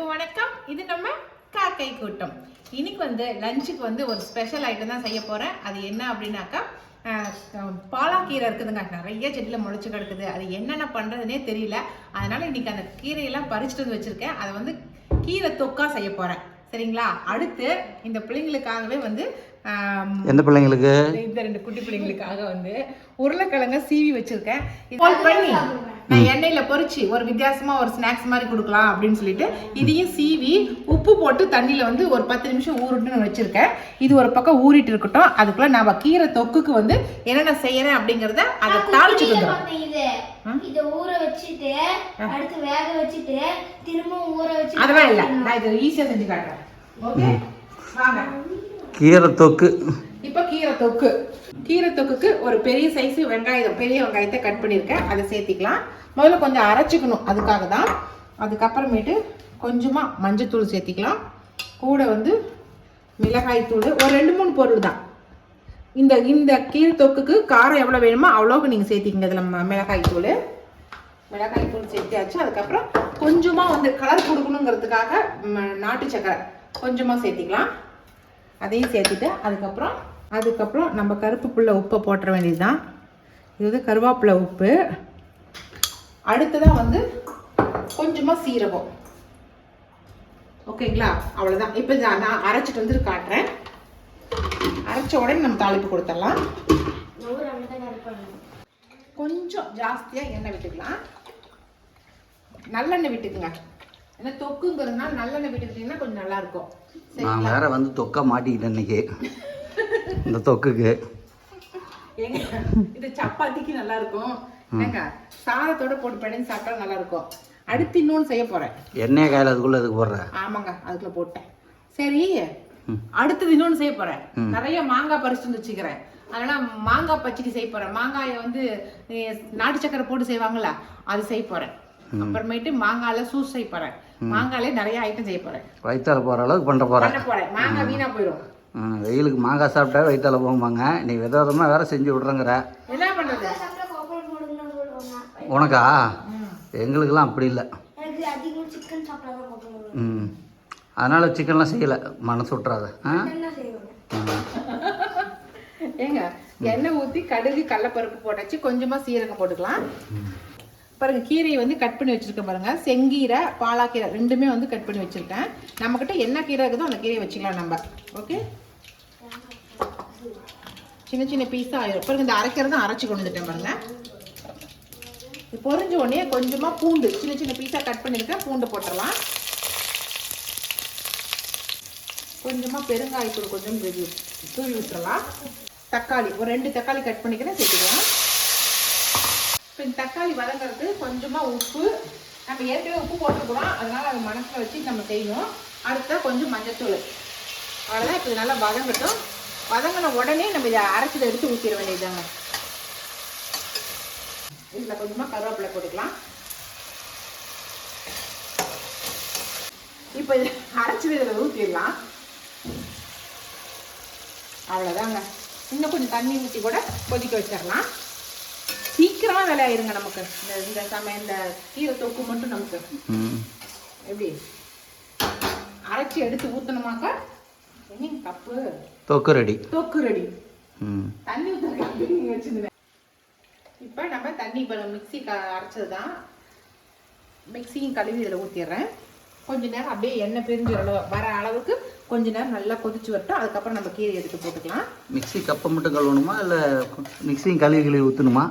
எல்லாருக்கும் வணக்கம். இது நம்ம காக்கை கூட்டம். இன்னைக்கு வந்து லஞ்சுக்கு வந்து ஒரு ஸ்பெஷல் ஐட்டம் தான் செய்ய போறேன். அது என்ன அப்படின்னாக்கா பாலாக்கீரை இருக்குதுங்க. நிறைய செடியில் முளைச்சு கிடக்குது. அது என்னென்ன பண்றதுனே தெரியல. அதனால இன்னைக்கு அந்த கீரையெல்லாம் பறிச்சுட்டு வந்து வச்சிருக்கேன். அதை வந்து கீரை தொக்கா செய்ய போறேன். சரிங்களா? அடுத்து இந்த பிள்ளைங்களுக்காகவே வந்து எந்த பிள்ளைங்களுக்கு? இந்த ரெண்டு குட்டி பிள்ளைங்களுக்காக வந்து உருளைக்கிழங்க சீவி வச்சிருக்கேன். பண்ணி நான் எண்ணெயில பொரிச்சு ஒரு வித்தியாசமா ஒரு ஸ்நாக்ஸ் மாதிரி கொடுக்கலாம் அப்படின்னு சொல்லிட்டு இதையும் சீவி உப்பு போட்டு தண்ணியில வந்து ஒரு பத்து நிமிஷம் ஊறிட்டுன்னு வச்சிருக்கேன். இது ஒரு பக்கம் ஊறிட்டு இருக்கட்டும். அதுக்குள்ள நம்ம கீரை தொக்குக்கு வந்து என்னென்ன செய்யறேன் அப்படிங்கறத அதை தாளிச்சுட்டு வந்துடும் இது. ஊற வச்சுட்டு அடுத்து வேக வச்சுட்டு திரும்ப ஊற வச்சு அதெல்லாம் இல்ல. நான் இது ஈஸியா செஞ்சு காட்டுறேன். ஓகே வாங்க. கீரை தொக்கு. இப்போ கீரை தொக்கு. கீரை தொக்குக்கு ஒரு பெரிய சைஸ் வெங்காயம் பெரிய வெங்காயத்தை கட் பண்ணியிருக்கேன். அதை சேர்த்திக்கலாம். முதல்ல கொஞ்சம் அரைச்சிக்கணும். அதுக்காக தான் அதுக்கப்புறமேட்டு கொஞ்சமாக மஞ்சத்தூள் சேர்த்திக்கலாம். கூட வந்து மிளகாய் தூள். ஒரு ரெண்டு மூணு பொருள் தான். இந்த இந்த கீழ் தொக்குக்கு காரம் எவ்வளோ வேணுமோ அவ்வளோக்கு நீங்கள் சேர்த்திக்கங்க இதில் மிளகாய் தூள். மிளகாய் தூள் சேர்த்தியாச்சு. அதுக்கப்புறம் கொஞ்சமாக வந்து கலர் கொடுக்கணுங்கிறதுக்காக நாட்டு சக்கரை கொஞ்சமாக சேர்த்திக்கலாம். அதையும் சேர்த்துட்டு அதுக்கப்புறம் அதுக்கப்புறம் நம்ம கருப்பு புள்ள உப்பை போட்டுற வேண்டியதுதான். இது வந்து கருவேப்பிலை உப்பு. அடுத்ததாக வந்து கொஞ்சமாக சீரகம். ஓகேங்களா? அவ்வளோதான் இப்போ நான் அரைச்சிட்டு வந்து காட்டுறேன். அரைச்ச உடனே நம்ம தாளிப்பு கொடுத்துடலாம். கொஞ்சம் ஜாஸ்தியாக எண்ணெய் விட்டுக்கலாம். நல்லெண்ணெய் விட்டுக்குங்க. ஏன்னா தொக்குங்கிறதுனால நல்லெண்ணெய் விட்டுக்கிட்டிங்கன்னா கொஞ்சம் நல்லா இருக்கும். சரி நான் வேற வந்து தொக்க மாட்டிக்கிட்டேன் இன்னைக்கு. இந்த தொக்குக்கு. இது சப்பாத்திக்கு நல்லா இருக்கும். ஏங்க சாதத்தோட போட்டு பிணைஞ்சு சாப்பிட்டா நல்லா இருக்கும் அடுத்து இன்னொன்று செய்ய போறேன். எண்ணெயை காயில் அதுக்குள்ள அதுக்கு போடுற? ஆமாங்க அதுக்குள்ள போட்டேன். சரி அடுத்தது இன்னொன்று செய்ய போறேன். நிறைய மாங்காய் பறிச்சு வச்சுக்கிறேன். அதனால மாங்காய் பச்சடி செய்ய போறேன். மாங்காயை வந்து நாட்டு சக்கரை போட்டு செய்வாங்கல்ல அது செய்ய போறேன். அப்புறமேட்டு மாங்காயில சூஸ் செய்ய போறேன். மாங்காயில நிறைய ஐட்டம் செய்ய போறேன். வயிற்றால போகிற அளவுக்கு பண்ண பண்ண போறேன். மாங்காய் வீணா போயிடும் வெயிலுக்கு மாங்காய் சாப்பிட்டா வயிற்றால போகும்பாங்க. நீ வித விதமாக வேற செஞ்சு விட்றேங்கிற. என்ன பண்றது சாப்பிட்டா கோப்பல் போடுங்கன்னு சொல்லுவாங்க உனக்கா? எங்களுக்கெல்லாம் அப்படி இல்லை. ம். அதனால் சிக்கன்லாம் செய்யலை. மனசு விட்றாத ஆ? ஏங்க எண்ணெய் ஊற்றி கடுகு கடலப்பருப்பு போட்டாச்சு. கொஞ்சமா சீரகம் போட்டுக்கலாம். பாருங்க கீரையை வந்து கட் பண்ணி வச்சிருக்கேன் பாருங்க. செங்கீரை பாலாக்கீரை ரெண்டுமே வந்து கட் பண்ணி வச்சிருக்கேன். நம்மக்கிட்ட என்ன கீரை இருக்குதோ அந்த கீரையை வச்சுக்கலாம் நம்ம. ஓகே? சின்ன சின்ன பீஸாக ஆயிரும். பாருங்க இந்த அரைக்கிறதும் அரைச்சி கொண்டு வந்துட்டேன் பாருங்க. இது பொரிஞ்ச உடனே கொஞ்சமாக பூண்டு சின்ன சின்ன பீஸாக கட் பண்ணியிருக்கேன் பூண்டு போட்டுடலாம். கொஞ்சமாக பெருங்காயத்தூள் கொஞ்சம் தூவி தூவி விட்டுறலாம். தக்காளி ஒரு ரெண்டு தக்காளி கட் பண்ணிக்கிறேன் சேர்த்துக்கலாம். இப்போ இந்த தக்காளி வதங்கிறது கொஞ்சமாக உப்பு. நம்ம ஏற்கனவே உப்பு போட்டுருக்குறோம். அதனால அதை மனசில் வச்சு நம்ம செய்யணும். அடுத்த கொஞ்சம் மஞ்சத்தூள். அவ்வளோதான் இப்போ நல்லா வதங்கட்டும். வதங்கின உடனே நம்ம இதை அரைச்சதை எடுத்து ஊற்றிட வேண்டியதுதாங்க. இதில் கொஞ்சமாக கருவேப்பிலை போட்டுக்கலாம். இப்போ இது அரைச்சது இதில் ஊற்றிடலாம். அவ்வளோதாங்க. இன்னும் கொஞ்சம் தண்ணி ஊற்றி கூட கொதிக்க வச்சிடலாம். சீக்கிரமாக வேலையாயிருங்க நமக்கு. இந்த இந்த சமயம் இந்த கீரை தொக்கு மட்டும் நமக்கு. எப்படி? அரைச்சி எடுத்து ஊற்றணுமாக்கா என்னங்க தப்பு? தொக்கு ரெடி. தொக்கு ரெடி. தண்ணி ஊற்றுறதுக்கு வச்சுருந்தேன். இப்போ நம்ம தண்ணி இப்போ மிக்ஸி க அரைச்சது தான் மிக்ஸியும் கழுவி இதில் ஊற்றிடுறேன் கொஞ்ச நேரம் அப்படியே எண்ணெய் பிரிஞ்சு வர அளவுக்கு கொஞ்ச நேரம் நல்லா கொதிச்சு வரட்டும். அதுக்கப்புறம் நம்ம கீரை எடுத்து போட்டுக்கலாம். மிக்ஸி கப்பை மட்டும் கழுவணுமா? இல்லை மிக்ஸியும் கழுவி கழுவி ஊற்றணுமா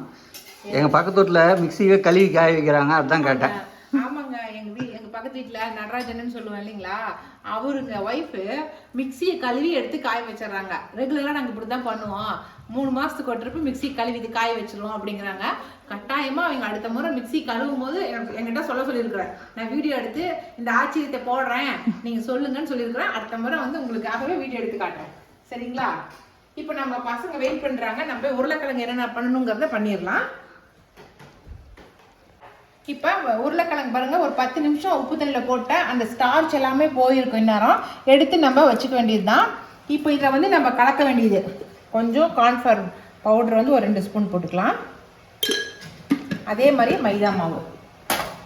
எங்கள் பக்கத்து வீட்டில் மிக்ஸியே கழுவி காய வைக்கிறாங்க அதான் கேட்டேன். ஆமாங்க. எங்க வீ எங்க பக்கத்து வீட்டுல நடராஜன் சொல்லுவேன் இல்லைங்களா? அவருங்க ஒய்ஃபு மிக்சியை கழுவி எடுத்து காய வச்சிடுறாங்க. ரெகுலரா நாங்க இப்படிதான் பண்ணுவோம். மூணு மாதத்துக்கு ஒரு ட்ரிப்பு மிக்ஸி கழுவி இது காய வச்சிருவோம் அப்படிங்கிறாங்க. கட்டாயமாக அவங்க அடுத்த முறை மிக்ஸி கழுவும் போது என்கிட்ட சொல்ல சொல்லியிருக்கிறேன் நான் வீடியோ எடுத்து இந்த ஆச்சரியத்தை போடுறேன். நீங்கள் சொல்லுங்கன்னு சொல்லியிருக்கிறேன். அடுத்த முறை வந்து உங்களுக்காகவே வீடியோ எடுத்து காட்டுறேன். சரிங்களா? இப்போ நம்ம பசங்க வெயிட் பண்ணுறாங்க நம்ம போய் உருளைக்கிழங்கு என்னென்ன பண்ணணுங்கிறத பண்ணிடலாம். இப்போ உருளைக்கிழங்கு பாருங்கள் ஒரு பத்து நிமிஷம் உப்பு தண்ணியில் போட்டால் அந்த ஸ்டார்ச் எல்லாமே போயிருக்கும் இந்நேரம். எடுத்து நம்ம வச்சுக்க வேண்டியது தான் இப்போ இதில் வந்து நம்ம கலக்க வேண்டியது. கொஞ்சம் கார்ன்ஃப்ளவர் பவுடர் வந்து ஒரு ரெண்டு ஸ்பூன் போட்டுக்கலாம். அதே மாதிரி மைதா மாவு.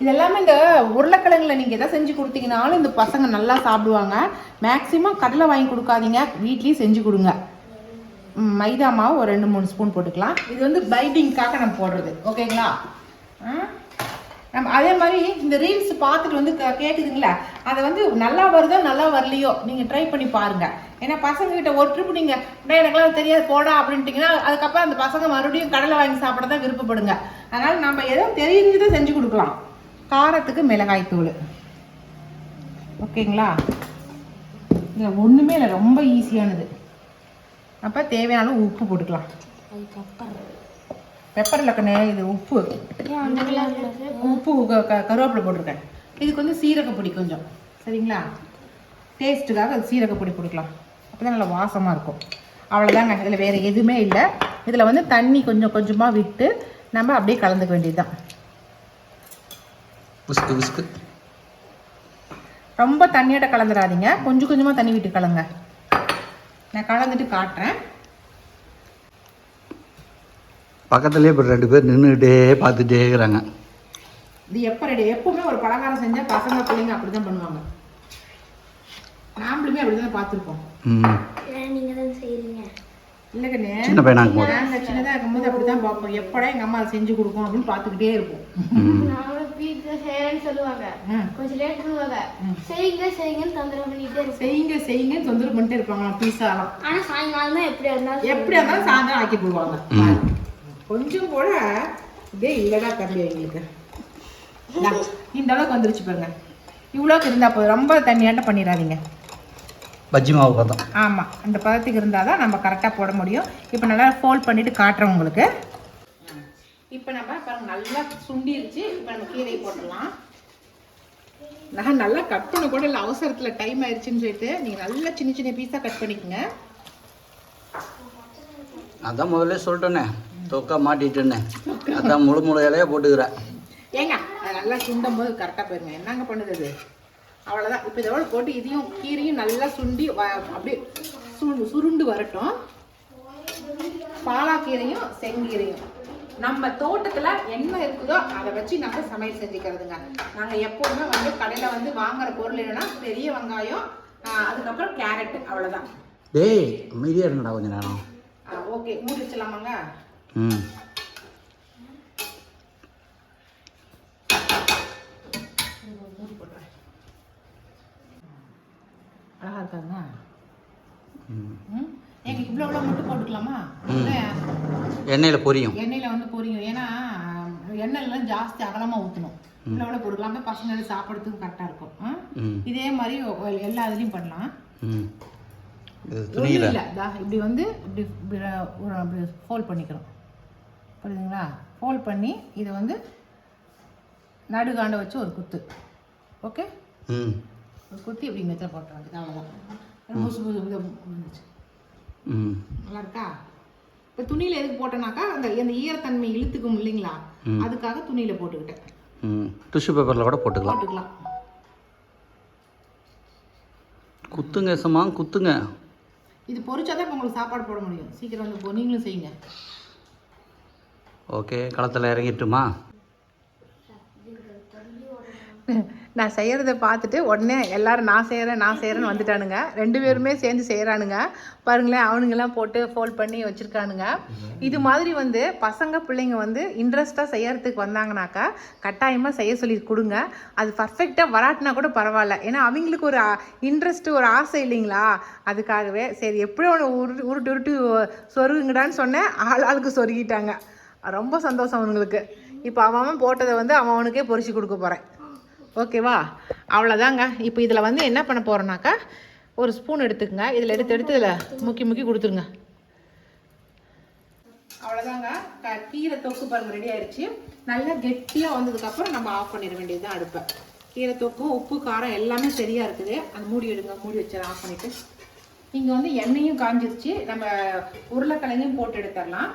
இதெல்லாமே இந்த உருளைக்கிழங்குல நீங்கள் எதை செஞ்சு கொடுத்தீங்கனாலும் இந்த பசங்க நல்லா சாப்பிடுவாங்க. மேக்ஸிமம் கடலை வாங்கி கொடுக்காதீங்க. வீட்லேயும் செஞ்சு கொடுங்க. மைதா மாவு ஒரு ரெண்டு மூணு ஸ்பூன் போட்டுக்கலாம். இது வந்து பைண்டிங்க்காக நம்ம போடுறது. ஓகேங்களா ஆ? நம்ம அதே மாதிரி இந்த ரீல்ஸ் பார்த்துட்டு வந்து கேட்குதுங்களா அதை வந்து நல்லா வருதோ நல்லா வரலையோ நீங்கள் ட்ரை பண்ணி பாருங்கள் ஏன்னா பசங்கக்கிட்ட ஒரு ட்ரிப் நீங்கள் "டேய், எனக்குலாம் தெரியாது போடா அப்படின்ட்டிங்கன்னா அதுக்கப்புறம் அந்த பசங்க மறுபடியும் கடலை வாங்கி சாப்பிட தான் விருப்பப்படுங்க. அதனால் நம்ம ஏதோ தெரிஞ்சதை செஞ்சு கொடுக்கலாம். காரத்துக்கு மிளகாய் தூள். ஓகேங்களா? இதில் ஒன்றுமே இல்லை ரொம்ப ஈஸியானது அப்போ தேவையான உப்பு போட்டுக்கலாம். பெப்பர் இல்லக்கண்ணே இது உப்பு. உப்பு க- கருவேப்பிலை போட்டிருக்கேன். இதுக்கு வந்து சீரகப்பொடி கொஞ்சம் சரிங்களா? டேஸ்ட்டுக்காக அது சீரகப்பொடி போட்டுக்கலாம். அப்போ தான் நல்லா வாசமாக இருக்கும். அவ்வளோதாங்க இதில் வேறு எதுவுமே இல்லை. இதில் வந்து தண்ணி கொஞ்சம் கொஞ்சமாக விட்டு நம்ம அப்படியே கலந்துக்க வேண்டியது தான் விஸ்கு விஸ்கு. ரொம்ப தண்ணியோட கலந்துடாதீங்க. கொஞ்சம் கொஞ்சமாக தண்ணி விட்டு கலங்க. நான் கலந்துட்டு காட்டுறேன். பக்கத்துலேயே இப்போ ரெண்டு பேர் நின்றுக்கிட்டே பார்த்துட்டே இருக்கிறாங்க. இது எப்போ ரெடி எப்பவுமே ஒரு பலகாரம் செஞ்சால் பசங்க பிள்ளைங்க அப்படி தான் பண்ணுவாங்க. நாமளுமே அப்படி தான் பார்த்துருப்போம். ம். நீங்க தான் செய்றீங்க. இல்லை கண்ணு சின்ன பையனாக போதும் நாங்கள் சின்னதாக இருக்கும்போது அப்படி தான் பார்ப்போம். எப்படா எங்கள் அம்மா அதை செஞ்சு கொடுக்கும் அப்படின்னு பார்த்துக்கிட்டே இருப்போம். சொல்லுவாங்க. கொஞ்சம் லேட் பண்ணுவாங்க செய்யுங்க செய்யுங்கன்னு தொந்தரவு பண்ணிட்டே இருப்போம். செய்யுங்க செய்யுங்கன்னு தொந்தரவு பண்ணிட்டே இருப்பாங்க பீஸாலாம். ஆனா சாயங்காலம் எப்படியா இருந்தாலும் எப்படி இருந்தாலும் சாயந்தரம் ஆக்கி போடுவாங்க. கொஞ்சம் கூட இதே இல்லடா தம்பி எங்களுக்கு. இந்தா, அளவுக்கு வந்துருச்சு பாருங்க. இவ்வளோக்கு இருந்தா போதும். ரொம்ப தண்ணியாட்ட பண்ணிடாதீங்க. பஜ்ஜி மாவு பார்த்தோம் ஆமாம் அந்த பதத்துக்கு இருந்தால் தான் நம்ம கரெக்டாக போட முடியும். இப்போ நல்லா ஃபோல்ட் பண்ணிட்டு காட்டுறோம் உங்களுக்கு. இப்போ நம்ம பாருங்க நல்லா சுண்டிருச்சு. இப்போ நம்ம கீரை போட்டுடலாம். நான் நல்லா கட் பண்ண கூட இல்லை அவசரத்தில் டைம் ஆயிடுச்சுன்னு சொல்லிட்டு நீங்கள் நல்லா சின்ன சின்ன பீஸாக கட் பண்ணிக்கோங்க. அதான் முதல்ல சொல்லிட்டேனே. தொக்கா மாட்டிட்டேனே அதான் முழு முழு இலையா போட்டுக்கிறேன். ஏங்க அது நல்லா சுண்டும் போது கரெக்டாக போயிருங்க. என்னங்க பண்ணுது அது அவ்வளோதான் இப்போ இதோட போட்டு இதையும் கீரையும் நல்லா சுண்டி அப்படியே சுருண்டு சுருண்டு வரட்டும். பாலாக்கீரையும் செங்கீரையும். நம்ம தோட்டத்தில் என்ன இருக்குதோ அதை வச்சு நம்ம சமையல் செஞ்சுக்கிறதுங்க. நாங்கள் எப்போதுமே வந்து கடையில் வந்து வாங்குற பொருள் என்னன்னா பெரிய வெங்காயம் அதுக்கப்புறம் கேரட் அவ்வளோதான் டேய் அமைதியாக இருங்கடா கொஞ்ச நேரம். ஓகே. மூடி வச்சலாமாங்க ம். மூடி போட்டுறேன் அழகா இருக்காங்க. ம். ம்? எங்க இவ்வளோ இவ்வளோ மட்டும் போட்டுக்கலாமா? எண்ணெயில் பொரியும். எண்ணெயில் வந்து பொரியும். ஏன்னா எண்ணெய்லாம் ஜாஸ்தி அகலமாக ஊற்றணும் இவ்வளோ இவ்வளோ போட்டுக்கலாமே பசங்க சாப்பிட்றதுக்கு கரெக்டாக இருக்கும். இதே மாதிரி எல்லா இதுலேயும் பண்ணலாம். துணியில். இப்படி வந்து இப்படி இப்படி பண்ணிக்கிறோம். புரியுதுங்களா? ஃபோல்ட் பண்ணி இதை வந்து நடுகாண்ட வச்சு ஒரு குத்து. ஓகே ம். ஒரு குத்தி இப்படி மெத்த போட்டுற வேண்டியது அவ்வளோதான் இது முடிஞ்சுச்சு. ம். நல்லா இருக்கா இப்போ துணியில் எதுக்கு போட்டேனாக்கா அந்த அந்த ஈரத்தன்மை இழுத்துக்கும் இல்லைங்களா? அதுக்காக துணியில் போட்டுக்கிட்டேன். ம். டிஷ்யூ பேப்பரில் கூட போட்டுக்கலாம். போட்டுக்கலாம். குத்துங்க சமா குத்துங்க. இது பொரிச்சாதான் இப்போ உங்களுக்கு சாப்பாடு போட முடியும். சீக்கிரம் வந்து நீங்களும் செய்யுங்க. ஓகே களத்தில் இறங்கிட்டுமா? நான் செய்கிறத பார்த்துட்டு உடனே எல்லாரும் நான் செய்கிறேன் நான் செய்கிறேன்னு வந்துட்டானுங்க. ரெண்டு பேருமே சேர்ந்து செய்கிறானுங்க பாருங்களேன் அவனுங்கெல்லாம் போட்டு ஃபோல்ட் பண்ணி வச்சுருக்கானுங்க. இது மாதிரி வந்து பசங்க பிள்ளைங்க வந்து இன்ட்ரெஸ்ட்டாக செய்யறதுக்கு வந்தாங்கனாக்கா கட்டாயமாக செய்ய சொல்லி கொடுங்க. அது பர்ஃபெக்டாக வராட்டினா கூட பரவாயில்ல. ஏன்னா அவங்களுக்கு ஒரு இன்ட்ரெஸ்ட்டு ஒரு ஆசை இல்லைங்களா? அதுக்காகவே சரி எப்படி ஒன்று உருட்டு உருட்டு உருட்டு சொருகுங்கடான்னு சொன்னேன். ஆள் ஆளுக்கு சொருகிட்டாங்க. ரொம்ப சந்தோஷம் அவனுங்களுக்கு. இப்போ அவன் அவன் போட்டதை வந்து அவன் அவனுக்கே பொறிச்சு கொடுக்க போகிறேன் ஓகேவா? அவ்வளோதாங்க இப்போ இதில் வந்து என்ன பண்ண போகிறோன்னாக்கா ஒரு ஸ்பூன் எடுத்துக்கங்க. இதில் எடுத்து எடுத்து இதில் முக்கி முக்கி கொடுத்துருங்க. அவ்வளோதாங்க க கீரை தொக்கு பாருங்க ரெடி ஆயிடுச்சு நல்லா கெட்டியாக வந்ததுக்கப்புறம் நம்ம ஆஃப் பண்ணிட வேண்டியது தான் அடுப்பை. கீரை தொக்கும் உப்பு காரம் எல்லாமே சரியாக இருக்குது. அந்த மூடி எடுங்க மூடி வச்சு ஆஃப் பண்ணிவிட்டு இங்கே வந்து எண்ணெயும் காஞ்சிருச்சு. நம்ம உருளைக்கிழங்கையும் போட்டு எடுத்துடலாம்.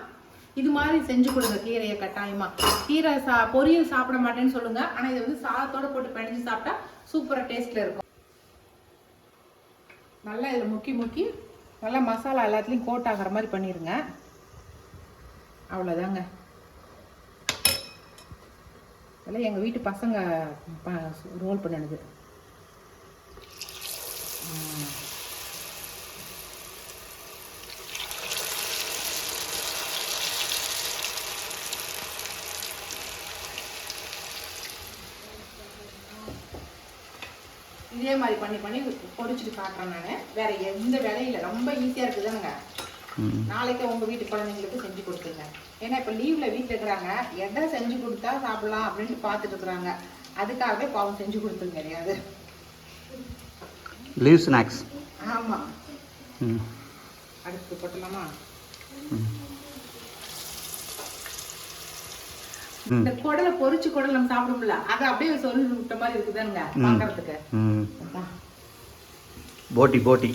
இது மாதிரி செஞ்சு கொடுங்க கீரையை கட்டாயமா. கீரை சா பொரியல் சாப்பிட மாட்டேன்னு சொல்லுங்க. ஆனால் இதை வந்து சாதத்தோட போட்டு பிணைஞ்சு சாப்பிட்டா சூப்பராக டேஸ்ட்டில் இருக்கும். நல்லா இதில் முக்கி முக்கி நல்லா மசாலா எல்லாத்துலேயும் கோட் ஆகிற மாதிரி பண்ணிடுங்க அவ்வளோதாங்க இதெல்லாம் எங்கள் வீட்டு பசங்க ரோல் பண்ணினது. இதே மாதிரி பண்ணி பண்ணி பொரிச்சுட்டு காட்டுறேன் நான். வேற எந்த வேலையும் ரொம்ப ஈஸியாக இருக்குதுங்க. ம் நாளைக்கு உங்க வீட்டு குழந்தைங்களுக்கு செஞ்சு கொடுத்துருங்க. ஏன்னா இப்போ லீவ்ல வீட்டில் இருக்கிறாங்க. எதை செஞ்சு கொடுத்தா சாப்பிடலாம் அப்படின்ட்டு பார்த்துட்டு இருக்கிறாங்க. அதுக்காகவே பாவம் செஞ்சு கொடுத்துருங்க கிடையாது லீவ் ஸ்நாக்ஸ் ஆமா. ம் அடுத்து போட்டலாமா ம். இந்த குடலை பொரிச்சு குடல் நம்ம சாப்பிடும்ல அதை அப்படியே சொல்லி விட்ட மாதிரி இருக்குதானுங்க அதான். போட்டி போட்டி.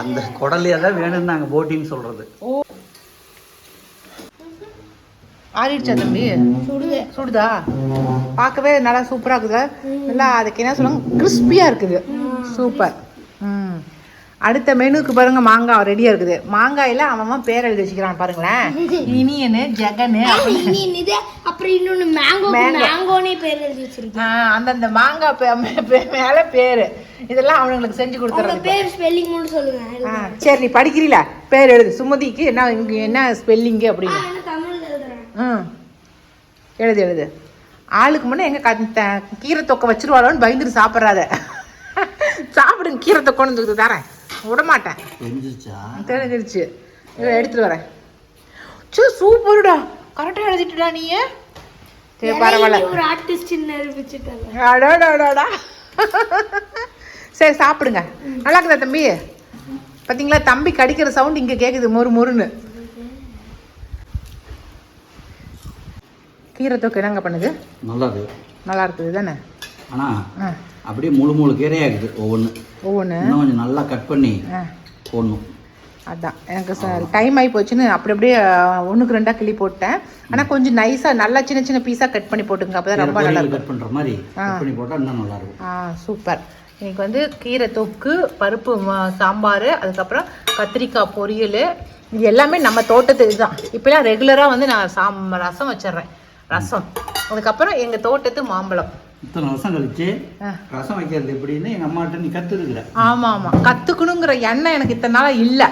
அந்த குடலையே தான் வேணும்னு நாங்கள் போட்டின்னு சொல்கிறது ஆறிடுச்சா தம்பி? சுடுது. சுடுதா? பார்க்கவே நல்லா சூப்பராக இருக்குது? நல்லா அதுக்கு என்ன சொல்லுவாங்க? கிறிஸ்பியாக இருக்குது. சூப்பர். அடுத்த மெனுக்கு பாருங்க மாங்காய் ரெடியாக இருக்குது. மாங்காயில் அவன் பேர் எழுதி வச்சுக்கிறான் பாருங்களேன். இனியனு ஜெகனு அப்புறம் இன்னொன்னு மேங்கோ. மேங்கோனே பேர் எழுதி வச்சிருக்கேன் அந்தந்த மாங்காய் மேல பேர். இதெல்லாம் அவனுங்களுக்கு செஞ்சு கொடுத்துறது பேர் ஸ்பெல்லிங் மட்டும் சொல்லுங்க சரி நீ படிக்கிறீல? பேர் எழுது. சுமதிக்கு என்ன இங்க என்ன ஸ்பெல்லிங்கு அப்படின்னு. ம் எழுது எழுது. ஆளுக்கு முன்னே எங்க கீரை தொக்கை வச்சிருவாளோன்னு பயந்துட்டு சாப்பிட்றாத. சாப்பிடுங்க கீரை தொக்கோன்னு சொல்லி தரேன். விட மாட்டேன் தெரிஞ்சிச்சா தெரிஞ்சிருச்சு. இதை எடுத்துட்டு வரேன். சே சூப்பர்டா. கரெக்டாக எழுதிட்டுடா நீ சரி பரவாயில்ல. ஒரு ஆர்டிஸ்ட் அடாடாடாடா சரி சாப்பிடுங்க. நல்லா இருக்குதா தம்பி? பாத்தீங்களா தம்பி கடிக்கிற சவுண்ட் இங்க கேக்குது மொறு மொறுன்னு. கீரை தொக்கு என்னங்க பண்ணுது? நல்லது நல்லா இருக்குது தானே? ஆனால் ஆ. அப்படியே முழு முழு கீரையாக இருக்குது ஒவ்வொன்று ஒவ்வொன்று இன்னும் கொஞ்சம் நல்லா கட் பண்ணி போடணும். அதான். எனக்கு டைம் ஆகி போச்சுன்னு அப்படி அப்படியே ஒன்றுக்கு ரெண்டாக கிளி போட்டேன். ஆனால் கொஞ்சம் நைஸாக நல்லா சின்ன சின்ன பீஸாக கட் பண்ணி போட்டுங்க அப்போ ரொம்ப நல்லா கட் பண்ணுற மாதிரி கட் பண்ணி போட்டால் இன்னும் நல்லா இருக்கும். ஆ சூப்பர் இன்னைக்கு வந்து கீரை தொக்கு பருப்பு சாம்பார் அதுக்கப்புறம் கத்திரிக்காய் பொரியல். இது எல்லாமே நம்ம தோட்டத்துக்கு தான் இப்போலாம் ரெகுலராக வந்து நான் சாம் ரசம் வச்சிடுறேன். ரசம். அதுக்கப்புறம் எங்கள் தோட்டத்து மாம்பழம். இத்தனை வருஷம் கழிச்சு. ரசம் வைக்கிறது எப்படின்னு எங்கள் அம்மாட்ட நீ கற்றுருக்குற ஆமாம் ஆமாம் கற்றுக்கணுங்கிற எண்ணம் எனக்கு இத்தனை நாளாக இல்லை.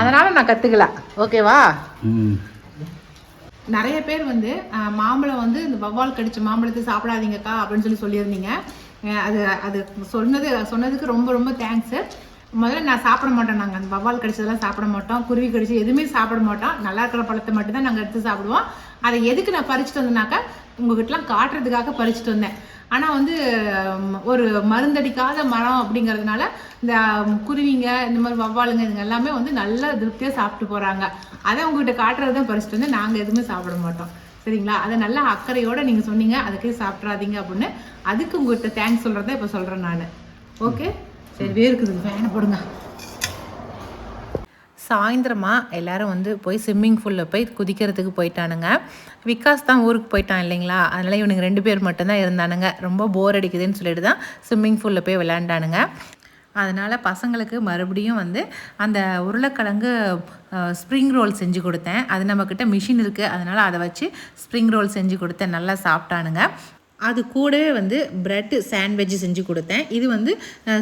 அதனால் நான் கற்றுக்கல ஓகேவா? நிறைய பேர் வந்து மாம்பழம் வந்து இந்த வவ்வால் கடிச்ச மாம்பழத்தை சாப்பிடாதீங்கக்கா அப்படின்னு சொல்லி சொல்லியிருந்தீங்க. அது அது சொன்னது சொன்னதுக்கு ரொம்ப ரொம்ப தேங்க்ஸ் முதல்ல நான் சாப்பிட மாட்டோம் நாங்கள் அந்த வவ்வால் கடிச்சதெல்லாம் சாப்பிட மாட்டோம். குருவி கடிச்சு எதுவுமே சாப்பிட மாட்டோம். நல்லா இருக்கிற பழத்தை மட்டும் தான் நாங்கள் எடுத்து சாப்பிடுவோம். அதை எதுக்கு நான் பறிச்சுட்டு வந்தேனாக்கா உங்ககிட்டலாம் காட்டுறதுக்காக பறிச்சுட்டு வந்தேன். ஆனால் வந்து ஒரு மருந்தடிக்காத மரம் அப்படிங்கிறதுனால இந்த குருவிங்க இந்த மாதிரி வவ்வாலுங்க இதுங்க எல்லாமே வந்து நல்ல திருப்தியாக சாப்பிட்டு போகிறாங்க அதை உங்ககிட்ட காட்டுறது தான் பறிச்சுட்டு வந்து நாங்கள் எதுவுமே சாப்பிட மாட்டோம். சரிங்களா? அதை நல்லா அக்கறையோட நீங்கள் சொன்னீங்க அதுக்கே சாப்பிட்றாதீங்க அப்படின்னு. அதுக்கு உங்ககிட்ட தேங்க்ஸ் சொல்கிறத இப்போ சொல்கிறேன் நான். ஓகே சரி வேர்க்குது ஃபேனை போடுங்க. சாயந்தரமாக எல்லாரும் வந்து போய் ஸ்விம்மிங் ஃபூலில் போய் குதிக்கிறதுக்கு போயிட்டானுங்க. விகாஸ் தான் ஊருக்கு போயிட்டான் இல்லைங்களா? அதனால் இவனுங்க ரெண்டு பேர் மட்டும்தான் இருந்தானுங்க. ரொம்ப போர் அடிக்குதுன்னு சொல்லிட்டு தான் ஸ்விம்மிங் ஃபூலில் போய் விளையாண்டானுங்க. அதனால் பசங்களுக்கு மறுபடியும் வந்து அந்த உருளைக்கிழங்கு ஸ்ப்ரிங் ரோல் செஞ்சு கொடுத்தேன். அது நம்மக்கிட்ட மிஷின் இருக்குது அதனால் அதை வச்சு ஸ்ப்ரிங் ரோல் செஞ்சு கொடுத்தேன் நல்லா சாப்பிட்டானுங்க. அது கூடவே வந்து பிரெட் சாண்ட்விட்ச் செஞ்சு கொடுத்தேன். இது வந்து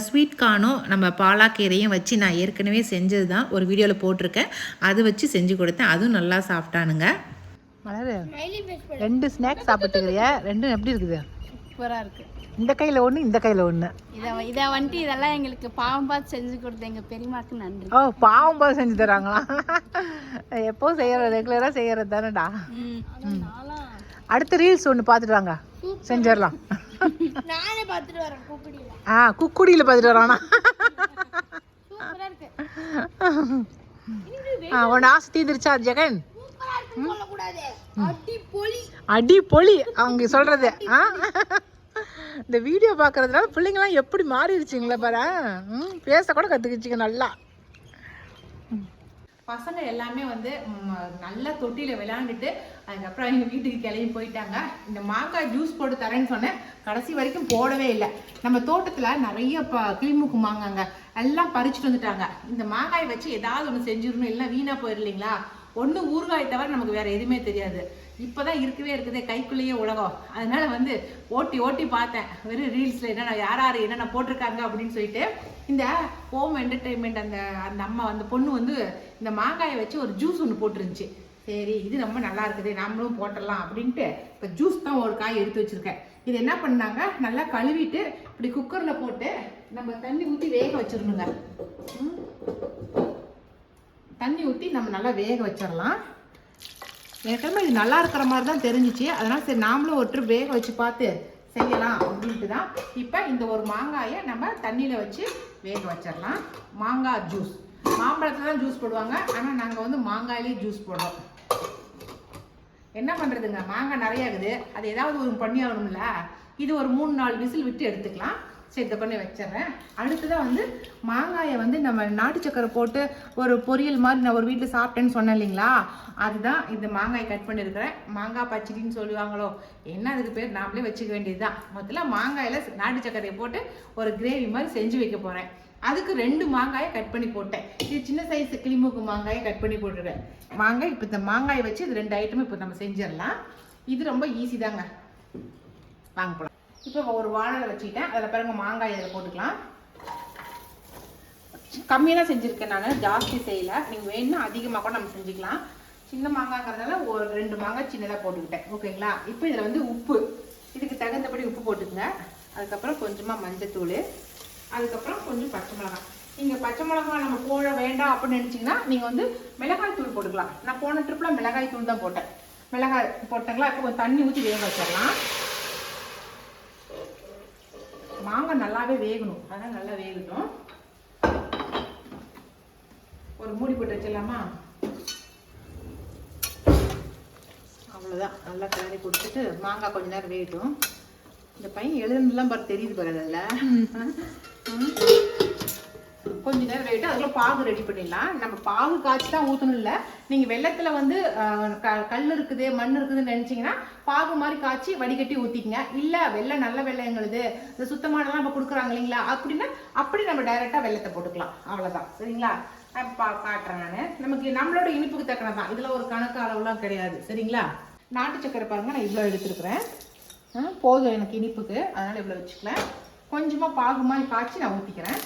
ஸ்வீட் கார்னும் நம்ம பாலாக்கீரையும் வச்சு நான் ஏற்கனவே செஞ்சது தான் ஒரு வீடியோவில் போட்டிருக்கேன். அது வச்சு செஞ்சு கொடுத்தேன். அதுவும் நல்லா சாப்பிட்டானுங்க. மலர் ரெண்டு ஸ்நாக்ஸ் சாப்பிட்டுக்கிறியா? ரெண்டும் எப்படி இருக்குது? சூப்பராக இருக்குது இந்த கையில் ஒன்று இந்த கையில் ஒன்று இதை இதை வந்துட்டு இதெல்லாம் எங்களுக்கு பாவம் பார்த்து செஞ்சு கொடுத்த எங்கள் பெரியமாக்கு நன்றி. ஓ பாவம் பாவம் செஞ்சு தராங்களா? எப்போ செய்யற ரெகுலராக செய்யறது தானேடா? ம். அடுத்த ரீல்ஸ் ஒன்று பார்த்துட்டு வாங்க. செஞ்சிடலாம். ஆ குக்குடியில் பார்த்துட்டு வரானா? உன் ஆசை தீர்ந்துருச்சா ஜெகன்? அடி பொலி அவங்க சொல்றது. ஆ? இந்த வீடியோ பார்க்கறதுனால பிள்ளைங்களாம் எப்படி மாறிடுச்சிங்களா பாரு. பேச கூட கற்றுக்கிச்சிங்க நல்லா. பசங்க எல்லாமே வந்து நல்லா தொட்டியில் விளையாண்டுட்டு அதுக்கப்புறம் எங்கள் வீட்டுக்கு கிளம்பி போயிட்டாங்க. இந்த மாங்காய் ஜூஸ் போட்டு தரேன்னு சொன்னேன். கடைசி வரைக்கும் போடவே இல்லை. நம்ம தோட்டத்தில் நிறைய ப கிளிமுக்கு மாங்காங்க எல்லாம் பறிச்சுட்டு வந்துட்டாங்க. இந்த மாங்காய் வச்சு ஏதாவது ஒன்று செஞ்சிடணும் இல்லை வீணாக போயிடலீங்களா? ஒன்று ஊறுகாய் தவிர நமக்கு வேறு எதுவுமே தெரியாது. இப்போதான் இருக்கவே இருக்குது கைக்குள்ளேயே உலகம். அதனால வந்து ஓட்டி ஓட்டி பார்த்தேன். வெறும் ரீல்ஸில் என்னென்ன யார் யார் என்னென்ன போட்டிருக்காங்க அப்படின்னு சொல்லிட்டு இந்த ஹோம் என்டர்டெயின்மெண்ட் அந்த அந்த அம்மா அந்த பொண்ணு வந்து இந்த மாங்காயை வச்சு ஒரு ஜூஸ் ஒன்று போட்டுருந்துச்சு. சரி இது ரொம்ப நல்லா இருக்குது நாமளும் போட்டுடலாம் அப்படின்ட்டு இப்போ ஜூஸ் தான் ஒரு காய் எடுத்து வச்சிருக்கேன். இது என்ன பண்ணாங்க நல்லா கழுவிட்டு இப்படி குக்கரில் போட்டு நம்ம தண்ணி ஊற்றி வேக வச்சிடணுங்க. ம். தண்ணி ஊற்றி நம்ம நல்லா வேக வச்சிடலாம். ஏற்கனவே இது நல்லா இருக்கிற மாதிரி தான் தெரிஞ்சிச்சு. அதனால் சரி நாமளும் ஒரு வேக வச்சு பார்த்து செய்யலாம் அப்படின்ட்டு தான். இப்போ இந்த ஒரு மாங்காயை நம்ம தண்ணியில் வச்சு வேக வச்சிடலாம். மாங்காய் ஜூஸ் மாம்பழத்தில் தான் ஜூஸ் போடுவாங்க. ஆனால் நாங்கள் வந்து மாங்காயிலேயே ஜூஸ் போடுறோம். என்ன பண்ணுறதுங்க மாங்காய் நிறைய இருக்குது. அது ஏதாவது ஒரு பண்ணி ஆகணும்ல. இது ஒரு மூணு நாலு விசில் விட்டு எடுத்துக்கலாம். சரி இதை பண்ணி வச்சிடுறேன். அடுத்ததாக வந்து மாங்காயை வந்து நம்ம நாட்டு சக்கரை போட்டு ஒரு பொரியல் மாதிரி நான் ஒரு வீட்டில் சாப்பிட்டேன்னு சொன்னேன் இல்லைங்களா? அதுதான் இந்த மாங்காயை கட் பண்ணியிருக்கிறேன். மாங்காய் பச்சடின்னு சொல்லுவாங்களோ? என்ன அதுக்கு பேர்? நாமளே வச்சுக்க வேண்டியது தான் முதல்ல மாங்காயில் நாட்டு சக்கரையை போட்டு ஒரு கிரேவி மாதிரி செஞ்சு வைக்க போகிறேன் அதுக்கு ரெண்டு மாங்காயை கட் பண்ணி போட்டேன். இது சின்ன சைஸ் கிளிமூக்கு மாங்காயை கட் பண்ணி போட்டுருவேன் மாங்காய் இப்போ இந்த மாங்காயை வச்சு இது ரெண்டு ஐட்டமும் இப்போ நம்ம செஞ்சிடலாம். இது ரொம்ப ஈஸி தாங்க. வாங்க போகலாம் இப்போ ஒரு வானலை வச்சுக்கிட்டேன் அதில் பாருங்க மாங்காய் இதில் போட்டுக்கலாம். கம்மியாக தான் செஞ்சுருக்கேன் நான். ஜாஸ்தி செய்யலை. நீங்கள் வேணும்னா அதிகமாக கூட நம்ம செஞ்சுக்கலாம். சின்ன மாங்காய்ங்கிறதுனால ஒரு ரெண்டு மாங்காய் சின்னதாக போட்டுக்கிட்டேன். ஓகேங்களா? இப்போ இதில் வந்து உப்பு. இதுக்கு தகுந்தபடி உப்பு போட்டுக்கங்க. அதுக்கப்புறம் கொஞ்சமாக மஞ்சத்தூள். அதுக்கப்புறம் கொஞ்சம் பச்சை மிளகாய். நீங்கள் பச்சை மிளகாய் நம்ம போட வேண்டாம் அப்படின்னு நினச்சிங்கன்னா நீங்கள் வந்து மிளகாய் தூள் போட்டுக்கலாம். நான் போன ட்ரிப்பில் மிளகாய் தூள் தான் போட்டேன். மிளகாய் போட்டங்களா? இப்போ கொஞ்சம் தண்ணி ஊற்றி வேக வச்சிடலாம். மாங்காய் நல்லாவே வேகணும். அதான் நல்லா வேகட்டும். ஒரு மூடி போட்டு வச்சிடலாமா? அவ்வளோதான் நல்லா கிளறி கொடுத்துட்டு மாங்காய் கொஞ்ச நேரம் வேகட்டும். இந்த பையன் எழுதுனதுலாம் பாரு தெரியுது பாரு அதில். கொஞ்ச நேரம் வேகட்டும் அதுக்குள்ள பாகு ரெடி பண்ணிடலாம். நம்ம பாகு காய்ச்சி தான் ஊற்றணும் இல்லை நீங்கள் வெள்ளத்தில் வந்து க கல் இருக்குது மண் இருக்குதுன்னு நினச்சிங்கன்னா பாகு மாதிரி காய்ச்சி வடிகட்டி ஊற்றிக்கங்க இல்லை வெள்ளை நல்ல வெள்ளை எங்களுது. இந்த சுத்தமானலாம் இப்போ கொடுக்குறாங்க இல்லைங்களா? அப்படின்னா அப்படி நம்ம டைரெக்டாக வெள்ளத்தை போட்டுக்கலாம். அவ்வளோதான் சரிங்களா? பா காட்டுறேன் நான். நமக்கு நம்மளோட இனிப்புக்கு தக்கன தான் இதில் ஒரு கணக்கு அளவுலாம் கிடையாது. சரிங்களா? நாட்டு சக்கரை பாருங்க நான் இவ்வளோ எடுத்துருக்குறேன். போதும் எனக்கு இனிப்புக்கு. அதனால் இவ்வளோ வச்சுக்கலாம் கொஞ்சமாக பாகு மாதிரி காய்ச்சி நான் ஊற்றிக்கிறேன்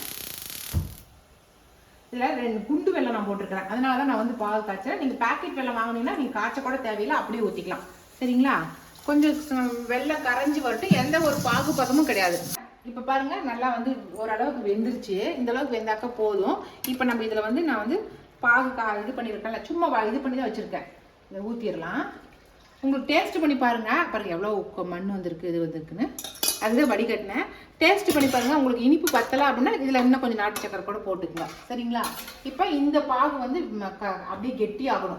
இதில் ரெண்டு குண்டு வெள்ளம் நான் போட்டிருக்கிறேன். அதனால தான் நான் வந்து பாகு காய்ச்சேன் நீங்கள் பாக்கெட் வெள்ளம் வாங்குனீங்கன்னா நீங்கள் காய்ச்ச கூட தேவையில்லை. அப்படியே ஊற்றிக்கலாம் சரிங்களா? கொஞ்சம் வெள்ளம் கரைஞ்சி வரட்டும். எந்த ஒரு பாகு பதமும் கிடையாது. இப்போ பாருங்கள் நல்லா வந்து ஓரளவுக்கு வெந்துருச்சு. இந்த அளவுக்கு வெந்தாக்க போதும். இப்போ நம்ம இதில் வந்து நான் வந்து பாகு கா இது பண்ணியிருக்கேன்ல சும்மா இது பண்ணி தான் வச்சுருக்கேன். இதை ஊற்றிடலாம் உங்களுக்கு டேஸ்ட் பண்ணி பாருங்கள் பாருங்கள் எவ்வளோ மண் வந்திருக்கு இது வந்திருக்குன்னு. அதுதான் வடிகட்டினேன். டேஸ்ட் பண்ணி பாருங்கள் உங்களுக்கு இனிப்பு பத்தலை அப்படின்னா இதில் இன்னும் கொஞ்சம் நாட்டு சக்கரை கூட போட்டுக்கோங்க. சரிங்களா? இப்போ இந்த பாகு வந்து ம- அப்படியே கெட்டி ஆகணும்.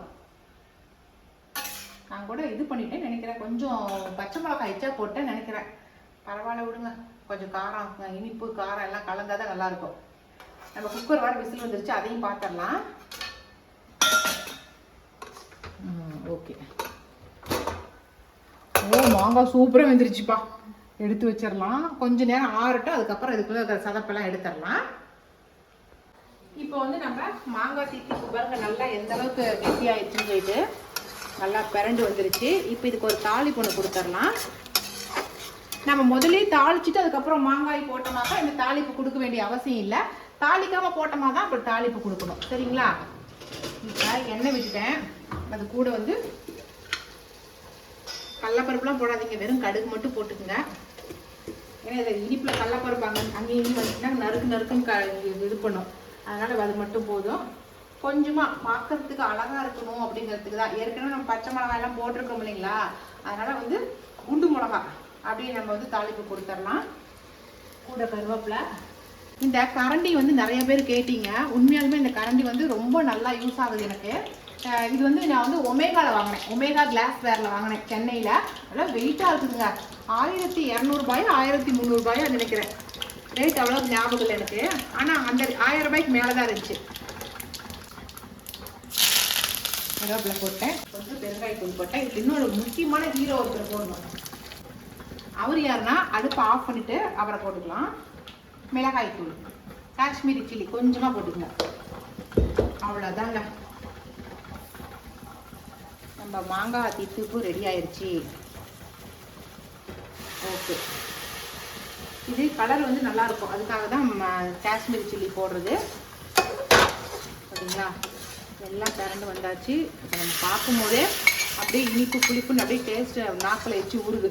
நான் கூட இது பண்ணிட்டேன் நினைக்கிறேன். கொஞ்சம் பச்சை மிளகாய் எச்சா போட்டேன் நினைக்கிறேன். பரவாயில்ல விடுங்க. கொஞ்சம் காரம் இனிப்பு காரம் எல்லாம் கலந்தால் தான் நல்லாயிருக்கும். நம்ம குக்கர் வர விசில் வந்துருச்சு. அதையும் பார்த்துடலாம் ஓகே. ஓ மாங்காய் சூப்பராக வந்துருச்சுப்பா. எடுத்து வச்சிடலாம் கொஞ்ச நேரம் ஆறட்டும் அதுக்கப்புறம் இதுக்குள்ள இருக்கிற சதப்பெல்லாம் எடுத்துடலாம் இப்போ வந்து நம்ம மாங்காய் தீத்தி பாருங்க நல்லா எந்த அளவுக்கு கெட்டியாயிடுச்சுன்னு சொல்லிட்டு நல்லா பிறண்டு வந்துருச்சு. இப்போ இதுக்கு ஒரு தாளிப்பு பொண்ணு கொடுத்துடலாம் நம்ம முதலே தாளிச்சுட்டு அதுக்கப்புறம் மாங்காய் போட்டோமாக்கா இந்த தாளிப்பு கொடுக்க வேண்டிய அவசியம் இல்லை. தாளிக்காம போட்டோமா தான் அப்புறம் தாளிப்பு கொடுக்கணும். சரிங்களா? இப்போ எண்ணெய் விட்டுட்டேன். அது கூட வந்து கடலப்பருப்புலாம் போடாதீங்க. வெறும் கடுகு மட்டும் போட்டுக்குங்க. ஏன்னா இதில் இனிப்பில் கடலப்பருப்பு அங்கே அங்கேயும் இங்கேயும் வந்துச்சுன்னா நறுக்கு நறுக்குன்னு க இது பண்ணும். அதனால் அது மட்டும் போதும். கொஞ்சமாக பார்க்கறதுக்கு அழகாக இருக்கணும் அப்படிங்கிறதுக்கு தான். ஏற்கனவே நம்ம பச்சை மிளகாயெல்லாம் போட்டிருக்கோம் இல்லைங்களா? அதனால் வந்து குண்டு மிளகா அப்படியே நம்ம வந்து தாளிப்பு கொடுத்துடலாம். கூட கருவேப்பிலை. இந்த கரண்டி வந்து நிறைய பேர் கேட்டீங்க. உண்மையாலுமே இந்த கரண்டி வந்து ரொம்ப நல்லா யூஸ் ஆகுது எனக்கு. இது வந்து நான் வந்து ஒமேகாவில் வாங்கினேன். ஒமேகா கிளாஸ் வேரில் வாங்கினேன் சென்னையில். நல்லா வெயிட்டாக இருக்குதுங்க ஆயிரத்தி இரநூறுபாயோ ஆயிரத்தி முந்நூறுபாயோ நினைக்கிறேன். ரேட் அவ்வளோ ஞாபகம் இல்லை எனக்கு. ஆனால் அந்த ஆயிரம் ரூபாய்க்கு மேலே தான் இருந்துச்சு. கருவேப்பிலை போட்டேன். கொஞ்சம் பெருங்காயத்தூள் போட்டேன். இது இன்னொரு முக்கியமான ஹீரோ ஒருத்தர் போடணும். அவர் யாருன்னா அடுப்பை ஆஃப் பண்ணிவிட்டு அவரை போட்டுக்கலாம். மிளகாய் தூள் காஷ்மீரி சில்லி கொஞ்சமாக போட்டுக்கோங்க. அவ்வளோதாங்க நம்ம மாங்காய் தித்துப்பு ரெடி ஆயிடுச்சு ஓகே இது கலர் வந்து நல்லா இருக்கும். அதுக்காக தான் காஷ்மீர் காஷ்மீரி சில்லி போடுறது. சரிங்களா? எல்லாம் திரண்டு வந்தாச்சு. இப்போ நம்ம பார்க்கும்போதே அப்படியே இனிப்பு புளிப்புன்னு அப்படியே டேஸ்ட் நாக்கில் வச்சு ஊறுது.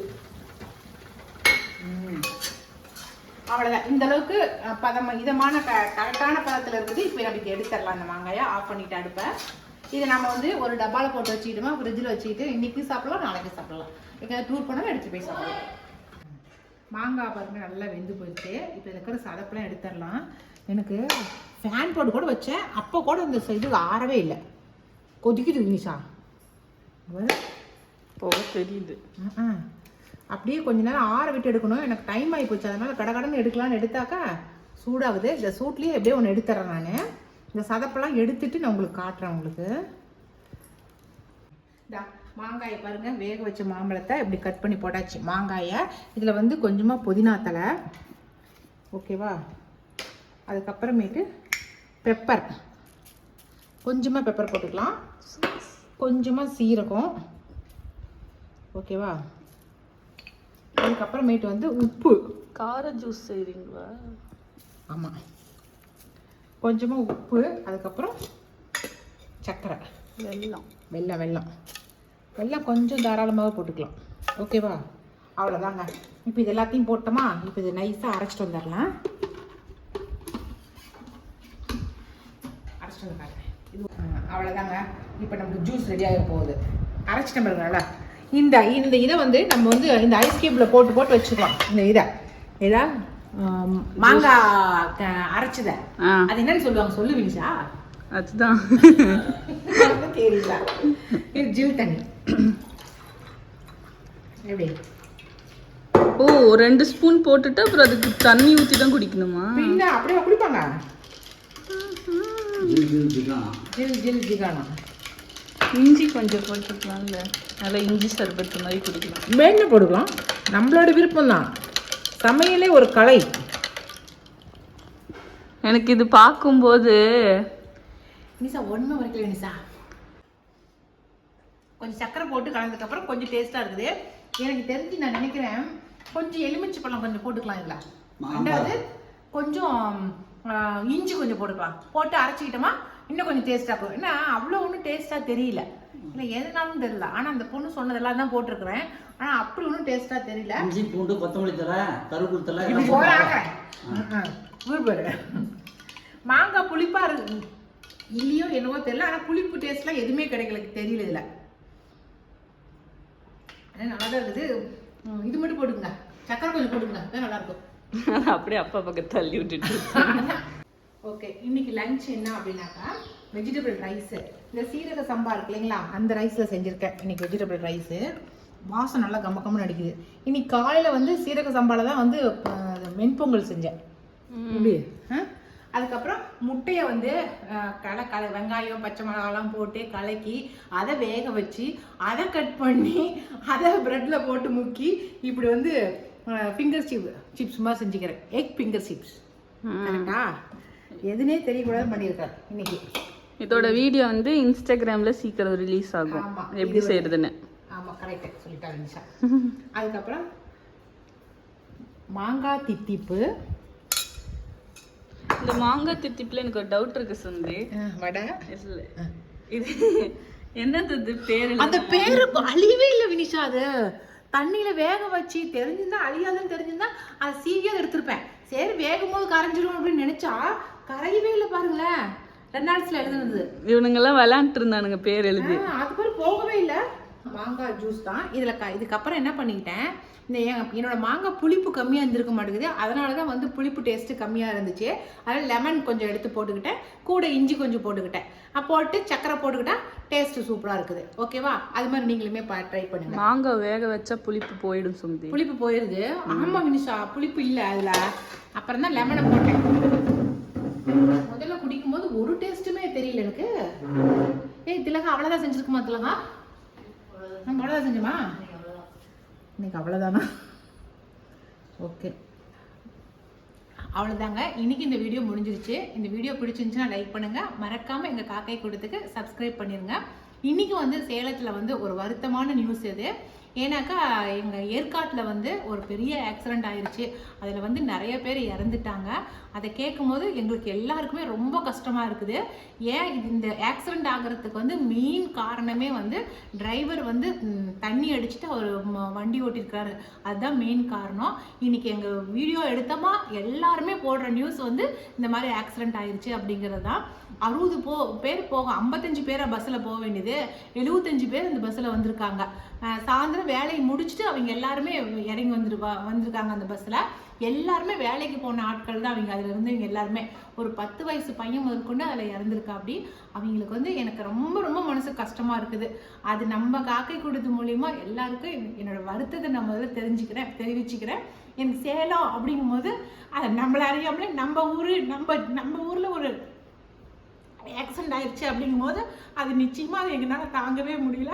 அவ்வளோதான் இந்த அளவுக்கு பதம் இதமான க கரெக்டான பதத்தில் இருந்தது. இப்போ நமக்கு எடுத்துடலாம். அந்த மாங்காயை ஆஃப் பண்ணிட்டு அடுப்பேன் இதை நம்ம வந்து ஒரு டப்பாவில் போட்டு வச்சுக்கிட்டோமா ஃப்ரிட்ஜில் வச்சுக்கிட்டு இன்னைக்கு சாப்பிடலாம் நாளைக்கு சாப்பிடலாம். எங்கேயாவது டூர் போனாலும் எடுத்து போய் சாப்பிடலாம். மாங்காய் பாருங்க நல்லா வெந்து போயிடுச்சு. இப்போ இருக்கிற சதப்பெல்லாம் எடுத்துடலாம். எனக்கு ஃபேன் போட்டு கூட வச்சேன். அப்போ கூட இந்த இது ஆறவே இல்லை. கொதிக்குது பாரு. போக தெரியுது. ஆ அப்படியே கொஞ்ச நேரம் ஆற விட்டு எடுக்கணும். எனக்கு டைம் ஆகி போச்சு. அதனால கடகடன்னு எடுக்கலாம்னு எடுத்தாக்கா சூடாகுது. இந்த சூட்லேயே எப்படியே ஒன்று எடுத்துறேன் நான். இந்த சதப்பெல்லாம் எடுத்துட்டு நான் உங்களுக்கு காட்டுறேன் உங்களுக்கு. இந்தா, மாங்காயை பாருங்க. வேக வச்ச மாம்பழத்தை இப்படி கட் பண்ணி போட்டாச்சு. மாங்காயை இதில் வந்து கொஞ்சமாக புதினா தலை ஓகேவா அதுக்கப்புறமேட்டு பெப்பர் கொஞ்சமாக பெப்பர் போட்டுக்கலாம். கொஞ்சமாக சீரகம். ஓகேவா அதுக்கப்புறமேட்டு வந்து உப்பு. கார ஜூஸ் செய்றீங்களா? ஆமாம் கொஞ்சமாக உப்பு அதுக்கப்புறம் சர்க்கரை. வெல்லம். வெல்லம் வெல்லம். வெல்லம் கொஞ்சம் தாராளமாக போட்டுக்கலாம். ஓகேவா அவ்வளோதாங்க இப்போ இது எல்லாத்தையும் போட்டோமா? இப்போ இது நைஸாக அரைச்சிட்டு வந்துடலாம். அரைச்சிட்டு வந்து காட்டுறேன். இது அவ்வளோதாங்க இப்போ நமக்கு ஜூஸ் ரெடி ஆக போகுது. அரைச்சிட்டு பாருங்களா இந்த இந்த இதை வந்து நம்ம வந்து இந்த ஐஸ் கியூப்பில் போட்டு போட்டு வச்சுக்கலாம். இந்த இதை. இதா? மாங்காய் க- அரைச்சதை அது என்னன்னு சொல்லுவாங்க? சொல்லு வினிஷா. அதுதான். தெரியல இது ஜில் தண்ணி. எப்படி? ஓ ரெண்டு ஸ்பூன் போட்டுட்டு அப்புறம் அதுக்கு தண்ணி ஊற்றி தான் குடிக்கணுமா? பின்ன அப்படியே குடிப்பாங்க. ஜில் ஜில் ஜிகானா ஜில் ஜில் ஜிகானா இஞ்சி கொஞ்சம் போட்டுக்கலாம்ல. நல்லா இஞ்சி சர்பத்து மாதிரி குடிக்கலாம். வேணு போடுக்கலாம் நம்மளோட விருப்பம் தான் சமையலே ஒரு கலை. எனக்கு இது பார்க்கும்போது நிசா ஒன்றுமே வரைக்கல நிசா. கொஞ்சம் சக்கரை போட்டு கலந்ததுக்கப்புறம் கொஞ்சம் டேஸ்ட்டாக இருக்குது. எனக்கு தெரிஞ்சு நான் நினைக்கிறேன் கொஞ்சம் எலுமிச்சை பழம் கொஞ்சம் போட்டுக்கலாம் இதில். ரெண்டாவது கொஞ்சம் இஞ்சி கொஞ்சம் போட்டுக்கலாம். போட்டு அரைச்சிக்கிட்டோமா இன்னும் கொஞ்சம் டேஸ்ட்டாக இருக்கும் ஏன்னா அவ்வளோ ஒன்றும் டேஸ்ட்டாக தெரியல. இல்லை எதுனாலும் தெரியல. ஆனால் அந்த பொண்ணு சொன்னதெல்லாம் தான் போட்டிருக்கிறேன். ஆனால் அப்படி ஒன்றும் டேஸ்ட்டாக தெரியல. இஞ்சி பூண்டு கொத்தமல்லி தலை கருவேப்பிலை தலை இப்படி போறாங்க ஊர் பேரு. மாங்காய் புளிப்பா இருக்கு இல்லையோ என்னவோ தெரியல ஆனா புளிப்பு டேஸ்ட்லாம் எதுவுமே கிடைக்கல தெரியல இதுல. ஆனா நல்லா தான் இருக்குது இது மட்டும் போடுங்க சக்கரை கொஞ்சம் போடுங்க அதான் நல்லா இருக்கும் அப்படியே அப்பா பக்கம் தள்ளி விட்டுட்டு. ஓகே இன்னைக்கு லஞ்ச் என்ன அப்படின்னாக்கா வெஜிடபிள் ரைஸ் இந்த சீரக சம்பா இருக்கு இல்லைங்களா அந்த ரைஸ்ல செஞ்சிருக்கேன். இன்னைக்கு வெஜிடபிள் ரைஸ் வாசம் நல்லா கம்ம கம்மன்னு அடிக்குது. இன்னைக்கு காலையில வந்து சீரக சம்பால தான் வந்து அஹ், வெண்பொங்கல் செஞ்சேன். எப்படி? ஆ? அதுக்கப்புறம் முட்டையை வந்து கலை கலை வெங்காயம் பச்சை மிளகாலாம் போட்டு கலக்கி அதை வேக வச்சு அதை கட் பண்ணி அதை ப்ரெட்டில் போட்டு முக்கி இப்படி வந்து ஃபிங்கர் சிப் சிப்ஸ் மாதிரி செஞ்சுக்கிறேன். எக் ஃபிங்கர் சிப்ஸ் கரெக்டா எதுனே தெரியக்கூடாது பண்ணியிருக்கேன் இன்னைக்கு. இதோட வீடியோ வந்து இன்ஸ்டாகிராம்ல சீக்கிரம் ரிலீஸ் ஆகும். எப்படி செய்யறதுன்னு ஆமாம் கரெக்டாக சொல்லிட்டா நிமிஷா அதுக்கப்புறம் மாங்காய் தித்திப்பு. இந்த மாங்காய் தித்திப்புல எனக்கு ஒரு டவுட் இருக்கு சுந்தி. வடை. இல்ல. இது என்னது இது? பேர் அந்த பேரு அழியவே இல்லை வினிஷா அது. தண்ணியில வேக வச்சு தெரிஞ்சிருந்தா அழியாதுன்னு தெரிஞ்சிருந்தா அதை சீக்கிரம் எடுத்திருப்பேன். சரி வேகும் போது கரைஞ்சிரும் அப்படின்னு நினைச்சா கரையவே இல்லை பாருங்களேன். ரெண்டாயிரத்துல எழுதுனது. இவனுங்கெல்லாம் விளையாண்டுட்டு இருந்தானுங்க பேர் எழுதி. அது பேர் போகவே இல்லை. மாங்காய் ஜூஸ் தான். இதில் க இதுக்கப்புறம் என்ன பண்ணிக்கிட்டேன் இந்த என் என்னோட மாங்காய் புளிப்பு கம்மியாக இருந்திருக்க மாட்டேங்குது. அதனால தான் வந்து புளிப்பு டேஸ்ட்டு கம்மியாக இருந்துச்சு. அதனால் லெமன் கொஞ்சம் எடுத்து போட்டுக்கிட்டேன். கூட இஞ்சி கொஞ்சம் போட்டுக்கிட்டேன். அப்போ போட்டு சக்கரை போட்டுக்கிட்டா டேஸ்ட்டு சூப்பராக இருக்குது. ஓகேவா அது மாதிரி நீங்களுமே ட்ரை பண்ணுங்க. மாங்காய் வேக வச்சா புளிப்பு போயிடும் சுந்தி புளிப்பு போயிருது. ஆமா வினிஷா புளிப்பு இல்லை அதில். அப்புறம் தான் லெமனை போட்டேன். முதல்ல குடிக்கும்போது ஒரு டேஸ்ட்டுமே தெரியல எனக்கு. ஏய் திலகா அவ்வளோதான் செஞ்சிருக்குமா திலகா? நம்ம அவ்வளோதான் செஞ்சோமா? இன்னைக்கு அவ்வளோதானா ஓகே. அவ்வளோதாங்க இன்னைக்கு இந்த வீடியோ முடிஞ்சிருச்சு. இந்த வீடியோ பிடிச்சிருந்துச்சுன்னா லைக் பண்ணுங்கள் மறக்காமல் எங்கள் காக்கை கூட்டத்துக்கு சப்ஸ்கிரைப் பண்ணிடுங்க இன்றைக்கி வந்து சேலத்தில் வந்து ஒரு வருத்தமான நியூஸ் இது ஏன்னாக்கா எங்கள் ஏற்காட்டில் வந்து ஒரு பெரிய ஆக்சிடெண்ட் ஆயிடுச்சு அதில் வந்து நிறைய பேர் இறந்துட்டாங்க. அதை கேட்கும்போது எங்களுக்கு எல்லாருக்குமே ரொம்ப கஷ்டமாக இருக்குது. ஏன் இந்த ஆக்சிடெண்ட் ஆகிறதுக்கு வந்து மெயின் காரணமே வந்து டிரைவர் வந்து தண்ணி அடிச்சுட்டு அவர் வண்டி ஓட்டியிருக்காரு. அதுதான் மெயின் காரணம். இன்னைக்கு எங்கள் வீடியோ எடுத்தோமா எல்லாருமே போடுற நியூஸ் வந்து இந்த மாதிரி ஆக்சிடெண்ட் ஆயிடுச்சு அப்படிங்கிறது தான். அறுபது போ பேர் போக ஐம்பத்தஞ்சு பேரை பஸ்ஸில் போக வேண்டியது. எழுபத்தஞ்சு பேர் இந்த பஸ்ஸில் வந்திருக்காங்க. சாயந்தரம் வேலையை முடிச்சுட்டு அவங்க எல்லாருமே இறங்கி வந்துருவா வந்திருக்காங்க அந்த பஸ்ஸில் எல்லாருமே வேலைக்கு போன ஆட்கள் தான் அவங்க. அதில் இருந்தவங்க எல்லாருமே. ஒரு பத்து வயசு பையன் முதற்கொண்டு அதில் இறந்துருக்கா அப்படி. அவங்களுக்கு வந்து எனக்கு ரொம்ப ரொம்ப மனசு கஷ்டமாக இருக்குது. அது நம்ம காக்கை கொடுத்து மூலியமா எல்லாருக்கும் என்- என்னோட வருத்தத்தை நான் முதல்ல தெரிஞ்சுக்கிறேன் தெரிவிச்சுக்கிறேன். எனக்கு சேலம் அப்படிங்கும்போது அதை நம்மள அறியாமலே நம்ம ஊர் நம்ம நம்ம ஊரில் ஒரு ஆக்சிடென்ட் ஆயிடுச்சு அப்படிங்கும்போது அது நிச்சயமாக அது எங்களால் தாங்கவே முடியல.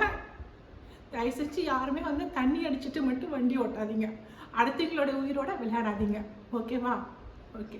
தயவு செஞ்சு யாருமே வந்து தண்ணி அடிச்சுட்டு மட்டும் வண்டி ஓட்டாதீங்க. அடுத்தவங்களோட உயிரோட விளையாடாதீங்க. ஓகேவா ஓகே